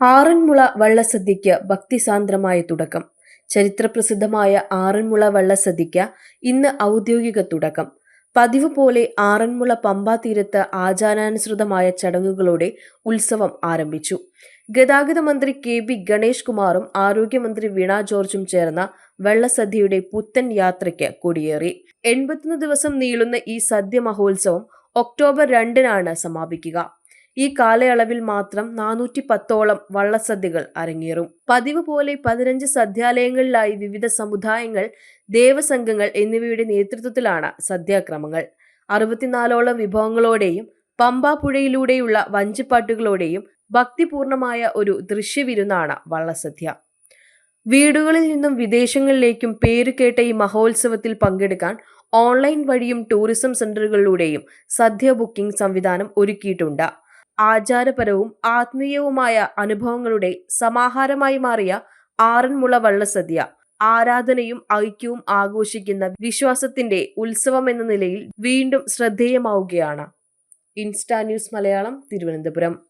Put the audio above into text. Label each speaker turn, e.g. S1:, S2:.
S1: ആറന്മുള വള്ളസദ്യയ്ക്ക് ഭക്തിസാന്ദ്രമായ തുടക്കം. ചരിത്രപ്രസിദ്ധമായ ആറന്മുള വള്ളസദ്യയ്ക്ക് ഇന്ന് ഔദ്യോഗിക തുടക്കം. പതിവ് പോലെ ആറന്മുള പമ്പാതീരത്ത് ആചാരാനുസൃതമായ ചടങ്ങുകളോടെ ഉത്സവം ആരംഭിച്ചു. ഗതാഗത മന്ത്രി കെ ബി ഗണേഷ് കുമാറും ആരോഗ്യമന്ത്രി വീണ ജോർജും ചേർന്ന വെള്ളസദ്യയുടെ പുത്തൻ യാത്രയ്ക്ക് കൊടിയേറി. എൺപത്തൊന്ന് ദിവസം നീളുന്ന ഈ സദ്യ മഹോത്സവം ഒക്ടോബർ രണ്ടിനാണ് സമാപിക്കുക. ഈ കാലയളവിൽ മാത്രം നാനൂറ്റി പത്തോളം വള്ളസദ്യകൾ അരങ്ങേറും. പതിവ് പോലെ പതിനഞ്ച് സദ്യാലയങ്ങളിലായി വിവിധ സമുദായങ്ങൾ ദേവസംഘങ്ങൾ എന്നിവയുടെ നേതൃത്വത്തിലാണ് സദ്യാക്രമങ്ങൾ. അറുപത്തിനാലോളം വിഭവങ്ങളോടെയും പമ്പാ പുഴയിലൂടെയുള്ള വഞ്ചിപ്പാട്ടുകളോടെയും ഭക്തിപൂർണമായ ഒരു ദൃശ്യവിരുന്നാണ് വള്ളസദ്യ. വീടുകളിൽ നിന്നും വിദേശങ്ങളിലേക്കും പേരുകേട്ട ഈ മഹോത്സവത്തിൽ പങ്കെടുക്കാൻ ഓൺലൈൻ വഴിയും ടൂറിസം സെന്ററുകളിലൂടെയും സദ്യ ബുക്കിംഗ് സംവിധാനം ഒരുക്കിയിട്ടുണ്ട്. ആചാരപരവും ആത്മീയവുമായ അനുഭവങ്ങളുടെ സമാഹാരമായി മാറിയ ആറന്മുള വള്ളസദ്യ. ആരാധനയും ഐക്യവും ആഘോഷിക്കുന്ന വിശ്വാസത്തിന്റെ ഉത്സവം എന്ന നിലയിൽ വീണ്ടും ശ്രദ്ധേയമാവുകയാണ്. Insta news Malayalam Thiruvananthapuram.